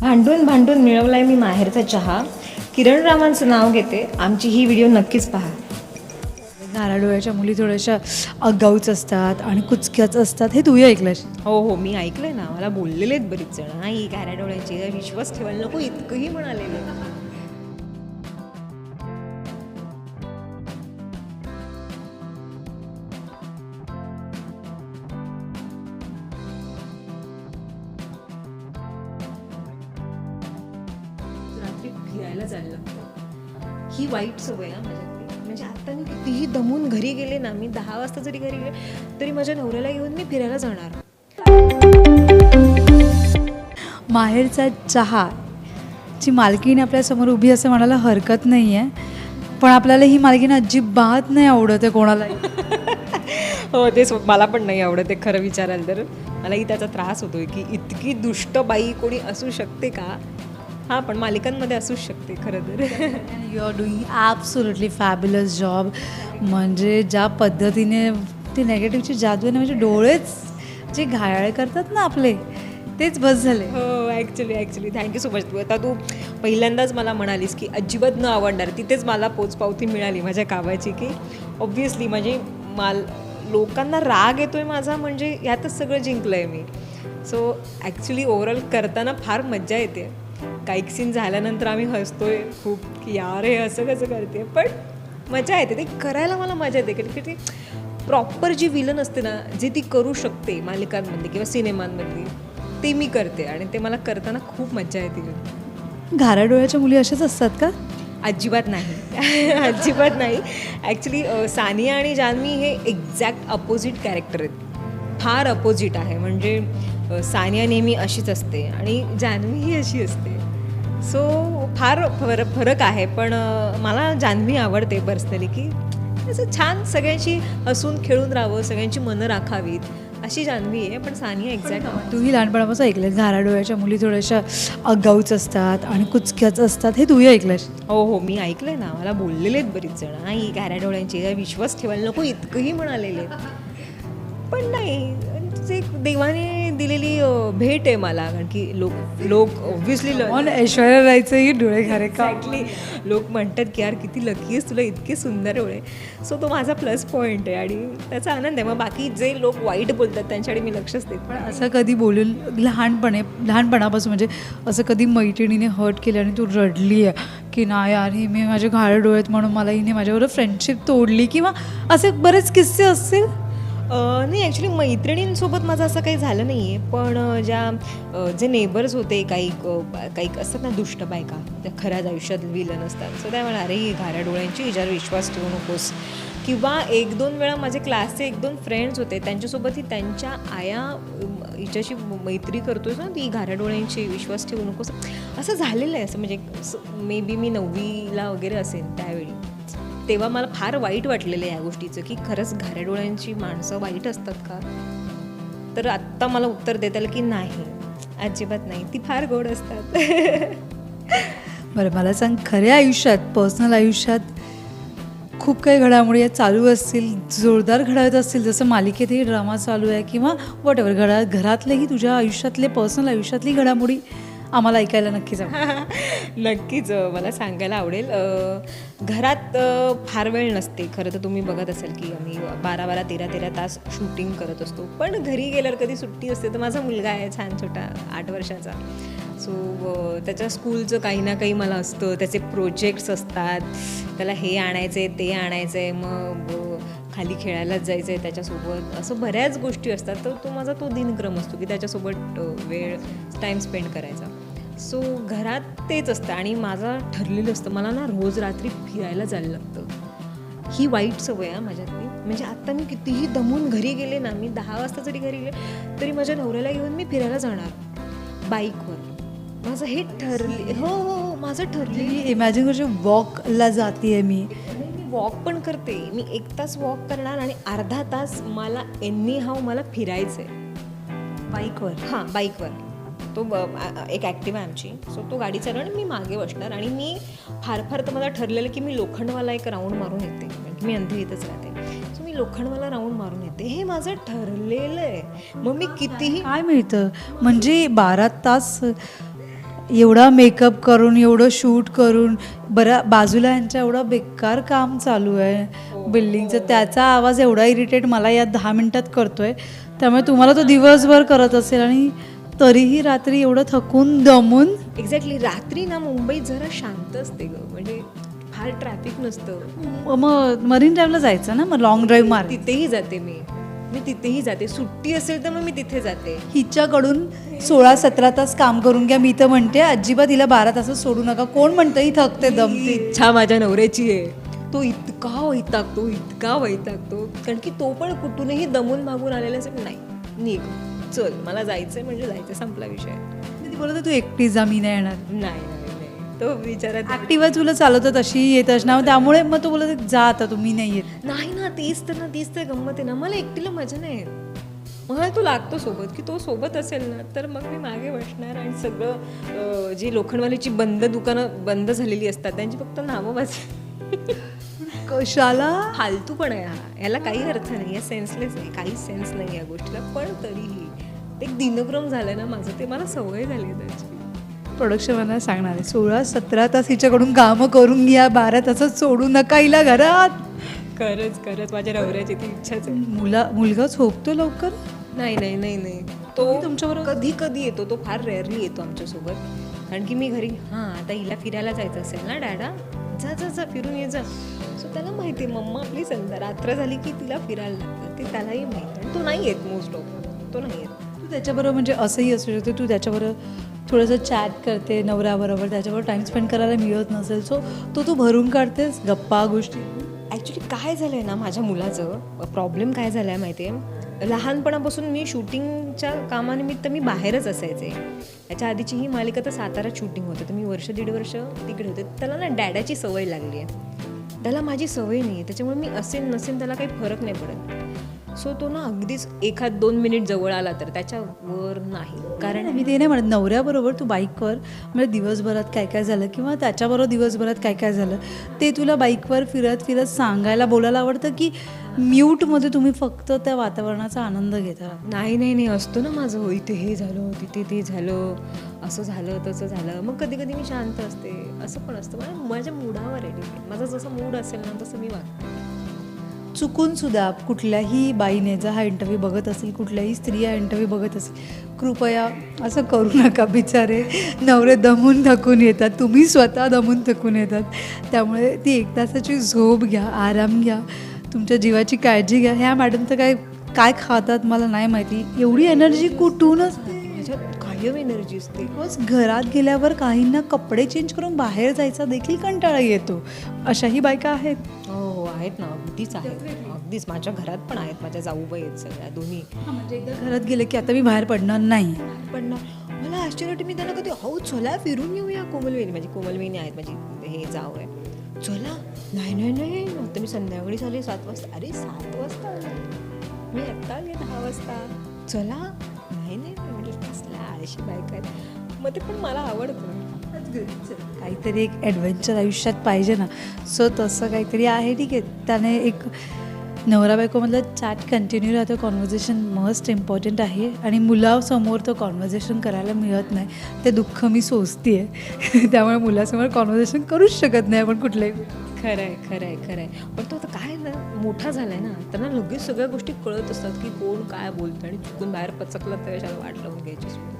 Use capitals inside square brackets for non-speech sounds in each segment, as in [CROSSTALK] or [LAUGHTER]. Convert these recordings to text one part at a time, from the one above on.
भांडून भांडून मिळवलाय मी माहेरचा चहा. किरण रामांचं नाव घेते. आमची ही व्हिडिओ नक्कीच पहा. घारा डोळ्याच्या मुली थोड्याशा आगाऊच असतात आणि कुचक्याच असतात हे तूही ऐकलंस हो हो मी ऐकलंय ना. मला बोललेले आहेत बरीच जण. नाही घाऱ्या डोळ्याची विश्वास ठेवायला नको. इतकंही म्हणालेलं फिरायला जायला लागतं. ही वाईट सवय आहे माझ्यातली. म्हणजे आता मी कितीही दमून घरी गेले ना मी दहा वाजता जरी घरी गेले तरी माझ्या नवऱ्याला घेऊन मी फिरायला जाणार. माहेरचा चहा. ची मालकीण आपल्यासमोर उभी असं म्हणायला हरकत नाही आहे पण आपल्याला ही मालकीण अजिबात नाही आवडत आहे कोणालाही. [LAUGHS] हो तेच मला पण नाही आवडत ते खरं विचाराल तर. मलाही त्याचा त्रास होतोय की इतकी दुष्ट बाई कोणी असू शकते का? हां पण मालिकांमध्ये असूच शकते खरं तर. You are doing absolutely fabulous job म्हणजे ज्या पद्धतीने ती नेगेटिव्हची जादू आहे ना म्हणजे डोळेच जे घायाळ करतात ना आपले तेच बस झाले. हो actually actually thank you so much तू आता तू पहिल्यांदाच मला म्हणालीस की अजिबात न आवडणार तिथेच मला पोचपावती मिळाली माझ्या कामाची की ऑब्व्हियसली म्हणजे माल लोकांना राग येतोय माझा म्हणजे यातच सगळं जिंकलं आहे मी. सो ॲक्च्युली ओव्हरऑल करताना फार मज्जा येते. काही सीन झाल्यानंतर आम्ही हसतोय खूप की यार हे असं कसं करते पण मजा येते ते करायला मला मजा येते कारण की ती प्रॉपर जी विलन असते ना जे ती करू शकते मालिकांमध्ये किंवा सिनेमांमधली ते मी करते आणि ते मला करताना खूप मजा येते. घारा डोळ्याच्या मुली अशाच असतात का? अजिबात नाही. [LAUGHS] अजिबात नाही. ॲक्च्युली सानिया आणि जान्हवी हे एक्झॅक्ट अपोजिट कॅरेक्टर आहेत. फार अपोजिट आहे. म्हणजे सानिया नेहमी अशीच असते आणि जान्हवी ही अशी असते. सो फार फर फरक आहे पण मला जान्हवी आवडते पर्सनली की असं छान सगळ्यांशी हसून खेळून राहावं सगळ्यांची मनं राखावीत अशी जान्हवी आहे पण सानिया एक्झॅक्ट तूही लहानपणापासून ऐकलंस घारा डोळ्याच्या मुली थोड्याशा आगाऊच असतात आणि कुचक्याच असतात हे तूही ऐकलंस हो हो मी ऐकलंय ना मला बोललेले आहेत बरीच जण. नाही घाऱ्या डोळ्यांची काय विश्वास ठेवायला नको इतकंही म्हणालेले पण नाही ते देवाने दिलेली भेट आहे मला कारण की लोक लोक ऑब्व्हियसली ऐश्वर्या राहायचंही डोळे घारे एक्झॅक्टली लोक म्हणतात की यार किती लकी आहेस तुला इतके सुंदर डोळे. सो तो माझा प्लस पॉईंट आहे आणि त्याचा आनंद आहे. मग बाकी जे लोक वाईट बोलतात त्यांच्याकडे मी लक्षच देत पण असं कधी बोलून लहानपणे लहानपणापासून म्हणजे असं कधी मैत्रिणीने हर्ट केलं आणि तू रडली आहे की नाही यार ही मी माझे घाळे डोळे आहेत म्हणून मला हिने माझ्याबरोबर फ्रेंडशिप तोडली किंवा असे बरेच किस्से असतील? नाही ॲक्च्युली मैत्रिणींसोबत माझं असं काही झालं नाही आहे पण ज्या जे नेबर्स होते काही काही असतात ना दुष्ट बायका त्या खऱ्याच आयुष्यात विलन असतात. सो त्या म्हणा अरे घाऱ्या डोळ्यांची हिच्यावर विश्वास ठेवू नकोस. किंवा एक दोन वेळा माझे क्लासचे एक दोन फ्रेंड्स होते त्यांच्यासोबतही त्यांच्या आया हिच्याशी मैत्री करतोय ना ती घाऱ्या डोळ्यांची विश्वास ठेवू नकोस. असं झालेलं आहे असं म्हणजे मे बी मी नववीला वगैरे असेल त्यावेळी. तेव्हा मला फार वाईट वाटलेलं आहे या गोष्टीचं की खरंच घाऱ्या डोळ्यांची माणसं वाईट असतात का? तर आत्ता मला उत्तर देताल की नाही. अजिबात नाही. ती फार गोड असतात. [LAUGHS] बरं मला सांग खऱ्या आयुष्यात पर्सनल आयुष्यात खूप काही घडामोडी चालू असतील जोरदार घडत असतील जसं मालिकेतही ड्रामा चालू आहे किंवा वॉट एव्हर घडा घरातलेही तुझ्या आयुष्यातले पर्सनल आयुष्यातली घडामोडी आम्हाला ऐकायला [LAUGHS] नक्कीच नक्कीच मला सांगायला आवडेल. घरात फार वेळ नसते. खरं तर तुम्ही बघत असाल की आम्ही बारा बारा तेरा तेरा तास शूटिंग करत असतो. पण घरी गेल्यावर कधी सुट्टी असते तर माझा मुलगा आहे छान छोटा आठ वर्षाचा. सो त्याच्या स्कूलचं काही ना काही मला असतं. त्याचे प्रोजेक्ट्स असतात. त्याला हे आणायचं आहे ते आणायचं आहे मग खाली खेळायलाच जायचं आहे त्याच्यासोबत. असं बऱ्याच गोष्टी असतात. तर तो माझा तो दिनक्रम असतो की त्याच्यासोबत वेळ टाईम स्पेंड करायचा. सो घरात तेच असतं आणि माझं ठरलेलं असतं. मला ना रोज रात्री फिरायला जायला लागतं. ही वाईट सवय आहे माझ्यातली. म्हणजे आता मी कितीही दमून घरी गेले ना मी दहा वाजता जरी घरी गेले तरी माझ्या नवऱ्याला घेऊन मी फिरायला जाणार. बाईकवर. माझं हे ठरले हो हो हो माझं ठरले मी इमॅजिन करते वॉकला जाते मी. मी वॉक पण करते. मी एक तास वॉक करणार आणि अर्धा तास मला एनी हाव मला फिरायचं आहे बाईकवर? हां बाईकवर. तो एक ॲक्टिव्ह आहे आमची. सो तो गाडी चालवणार मी मागे बसणार आणि मी फार फार तर मला ठरलेलं की मी लोखंडवाला एक राऊंड मारून येते. की मी अंधे येतच राहते. सो मी लोखंडवाला राऊंड मारून येते. हे माझं ठरलेलं आहे. मग मी कितीही काय मिळतं? म्हणजे बारा तास एवढा मेकअप करून एवढं शूट करून बऱ्या बाजूला यांच्या एवढं बेकार काम चालू आहे. बिल्डिंगचं त्याचा आवाज एवढा इरिटेट मला या दहा मिनटात करतोय. त्यामुळे तुम्हाला तो दिवसभर करत असेल आणि तरीही रात्री एवढं थकून दमून? एक्झॅक्टली रात्री ना मुंबईत जरा शांत असते ग. म्हणजे फार ट्रॅफिक नसतं. मग मरीन ड्राईव्हला जायचं ना? मग लॉंग ड्राईव्ह मार. तिथेही जाते मी. मी तिथेही जाते. सुट्टी असेल तर मग मी तिथे जाते. हिच्याकडून सोळा सतरा तास काम करून घ्या. मी तर म्हणते अजिबात हिला बारा तासात सोडू नका. कोण म्हणतं ही थकते दमते इच्छा माझ्या नवऱ्याची आहे. तो इतका वैतागतो इतका वैतागतो. कारण की तो पण कुठूनही दमून मागून आलेला असेल नाही. निघ. चल मला जायचंय म्हणजे जायचं संपला विषय. ती बोलत तू एकटी जा मी नाही येणार. नाही. तो विचारात ऍक्टिव्हा तुला चालवतं तशी येत असणार त्यामुळे मग तो बोलत जा आता तुम्ही नाही येत. नाही ना तीच तर ना तीच तर गंमत आहे ना. मला एकटीला मजा नाही येत. मला तो लागतो सोबत की तो सोबत असेल ना तर मग मी मागे बसणार आणि सगळं जी लोखंडवाल्याची बंद दुकानं बंद झालेली असतात त्यांची फक्त नावं वाच कशाला? फालतू पण आहे हा. याला काही अर्थ नाही या सेन्सलेस आहे. काही सेन्स नाही या गोष्टीला पण तरीही. एक दिनक्रम झालं ना माझं ते मला सवय झाली त्याची. प्रोडक्शन मला सांगणार आहे. सोळा सतरा तास हिच्याकडून कामं करून घ्या बारा तासात सोडू नका हिला घरात. खरंच खरंच. माझ्या नवऱ्याची ती इच्छाच आहे. मुला मुलगा झोपतो लवकर? नाही नाही नाही नाही. तो तुमच्याबरोबर- कधी कधी येतो. तो फार रेअरली येतो आमच्यासोबत. कारण की मी घरी हां आता हिला फिरायला जायचं असेल ना डॅडा? जा जा जा फिरून ये जा. सो त्याला माहिती आहे मम्मा आपली संध्या रात्र झाली की तिला फिरायला लागतं ते त्यालाही माहिती तो नाही येत मोस्ट ऑफ तो नाही येत. तू त्याच्याबरोबर म्हणजे असंही असू शकतं. तू त्याच्याबरोबर थोडंसं चॅट करते नवऱ्याबरोबर त्याच्याबरोबर टाईम स्पेंड करायला मिळत नसेल. सो तो तू भरून काढतेस गप्पा गोष्टी. ॲक्च्युली काय झालं आहे ना माझ्या मुलाचं? प्रॉब्लेम काय झाला आहे माहिती आहे लहानपणापासून मी शूटिंगच्या कामानिमित्त मी बाहेरच असायचे. याच्या आधीची ही मालिका तर सातारा शूटिंग होतं. तर मी वर्ष दीड वर्ष तिकडे होते. त्याला ना डॅडाची सवय लागली आहे त्याला माझी सवय नाही आहे त्याच्यामुळे मी असेन नसेन त्याला काही फरक नाही पडत. सो तो ना अगदीच एखाद दोन मिनिट जवळ आला तर त्याच्यावर नाही. कारण मी ते नाही म्हणत नवऱ्याबरोबर तू बाईकवर म्हणजे दिवसभरात काय काय झालं किंवा त्याच्याबरोबर दिवसभरात काय काय झालं ते तुला बाईकवर फिरत फिरत सांगायला बोलायला आवडतं की म्यूटमध्ये तुम्ही फक्त त्या वातावरणाचा आनंद घेता? नाही नाही नाही. असतो ना माझं हो इथे हे झालं तिथे ते झालं असं झालं तसं झालं. मग कधी कधी मी शांत असते. असं पण असतं. मला माझ्या मूडावर आहे. माझा जसं मूड असेल ना तसं मी वागते. चुकून सुद्धा कुठल्याही बाईने जर हा इंटरव्ह्यू बघत असेल कुठल्याही स्त्री हा इंटरव्ह्यू बघत असेल कृपया असं करू नका बिचारे. नवरे दमून थकून येतात. तुम्ही स्वतः दमून थकून येतात. त्यामुळे ती एक तासाची झोप घ्या आराम घ्या तुमच्या जीवाची काळजी घ्या. ह्या मॅडम तर काय काय खातात मला नाही माहिती. एवढी एनर्जी कुठून असते कायम एनर्जी असते. बिकॉज घरात गेल्यावर काहींना कपडे चेंज करून बाहेर जायचा देखील कंटाळा येतो. अशाही बायका आहेत. हो. आहेत ना अगदीच आहेत. अगदीच. माझ्या घरात पण आहेत माझ्या जाऊबाई आहेत सगळ्या दोन्ही. म्हणजे एकदा घरात गेलं की आता मी बाहेर पडणार नाही. पण ना मला आश्चर्य वाटतं मी त्यांना कधी हो चला फिरून येऊया कोमलवेणी. माझी कोमलवेणी आहेत माझी हे जाव आहे. चला नाही नाही नाही आता मी संध्याकाळी झाले सात वाजता. अरे सात वाजता. मी आत्ता आले दहा वाजता. चला नाही नाही मी म्हटलं कसला आळशी बायक आहेत. मग ते पण मला आवडतं. काहीतरी एक ॲडव्हेंचर आयुष्यात पाहिजे ना. सो तसं काहीतरी आहे. ठीक आहे. त्याने एक नवरा बायकोमधलं चॅट कंटिन्यू राहतं. कॉन्व्हर्जेशन मस्ट इम्पॉर्टंट आहे. आणि मुलासमोर तो कॉन्व्हर्जेशन करायला मिळत नाही. ते दुःख मी सोचते आहे [LAUGHS] त्यामुळे मुलासमोर कॉन्व्हर्जेशन करूच शकत नाही आपण कुठल्याही खरं आहे खरं आहे खरं आहे पण तो आता काय ना मोठा आहे ना त्यांना लगेच सगळ्या गोष्टी कळत असतात की कोण काय बोलतं आणि चुकून बाहेर पचकलं तर त्याला वाट लावून घ्यायची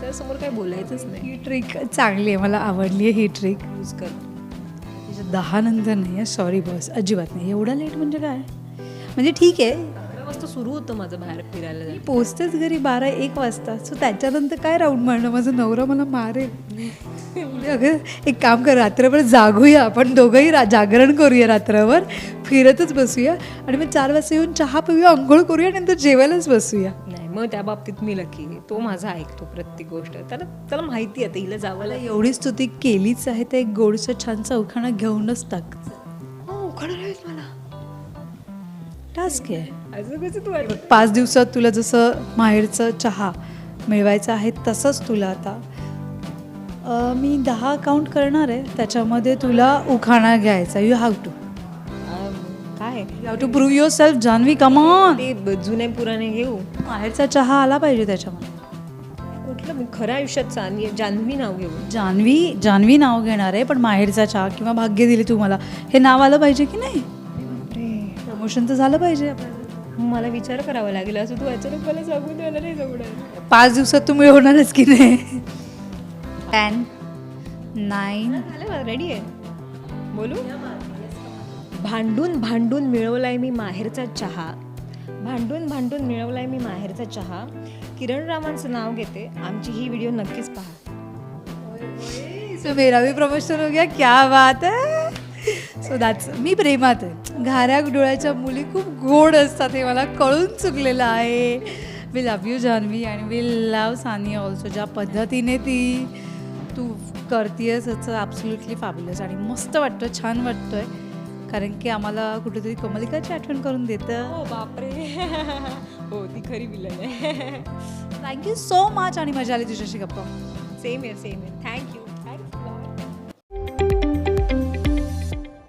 त्यासमोर काय बोलायचंच नाही. ही ट्रिक चांगली आहे मला आवडली आहे ही ट्रिक यूज कर. तिच्या दहा नंतर नाही आहे सॉरी बॉस अजिबात नाही. एवढा लेट म्हणजे काय? म्हणजे ठीक आहे. वाजता सुरू होतं माझं बाहेर फिरायला. मी जायचं पोचतेच घरी बारा एक वाजता. सो त्याच्यानंतर काय राऊंड मारणं माझा नवरा मला मारेल. अगं एक काम कर रात्रभर जागूया. आपण दोघंही रा जागरण करूया रात्रभर. फिरतच बसूया. आणि मग चार वाजता येऊन चहा पिऊया आंघोळ करूया नंतर जेवायलाच बसूया. मग त्या बाबतीत मी लकी तो माझा ऐकतो प्रत्येक गोष्ट. त्याला त्याला माहिती आहे हिला जावं एवढी स्तुती केलीच आहे तर एक गोडसं छानसा उखाणा घेऊनच टाक. हो मला. टास्क आहे. तू पाच दिवसात तुला जसं माहेरचं चहा मिळवायचं आहे तसंच तुला आता. मी दहा काउंट करणार आहे त्याच्यामध्ये तुला उखाणा घ्यायचा. यू हॅव टू काय you have to prove yourself Janhavi come on ते ब- जुने पुराणे घेऊ. माहेरचा चहा आला पाहिजे त्याच्यामध्ये. मी खऱ्या आयुष्यात सानी जान्हवी नाव घेऊन जान्हवी जान्हवी नाव घेणार आहे पण माहेरचा चहा किंवा भाग्य दिली तुम्हाला हे नाव आलं पाहिजे की नाही? प्रमोशन तर झालं पाहिजे आपल्याला. मला विचार करावा लागेल. असं तू अचानक मला सांगून द्यायला नाही जमणार पाच दिवसात तुम्ही होणारच की नाही? टेन नाईन झालं रेडी आहे. बोलू? भांडून भांडून मिळवलाय मी माहेरचा चहा. भांडून भांडून मिळवलाय मी माहेरचा चहा. किरण रामांचं नाव घेते. आमची ही व्हिडिओ नक्कीच पहा. सो मेरा भी प्रमोशन हो गया क्या बात है. सो दॅट्स मी प्रेमात आहे. घाऱ्या डोळ्याच्या मुली खूप गोड असतात हे मला कळून चुकलेलं आहे. वी लव यू जान्हवी आणि वी लव सानिया ऑल्सो ज्या पद्धतीने ती तू करतेयस याचं ॲब्सोल्युटली फॅब्युलस आणि मस्त वाटतं छान वाटतंय. कारण की आम्हाला कुठेतरी कमलिकाची आठवण करून देतं. हो बापरे. हो ती खरी विलन आहे. थँक्यू सो मच आणि मजा आली तुझ्याशी गप्पा सेम आहे सेम आहे थँक्यू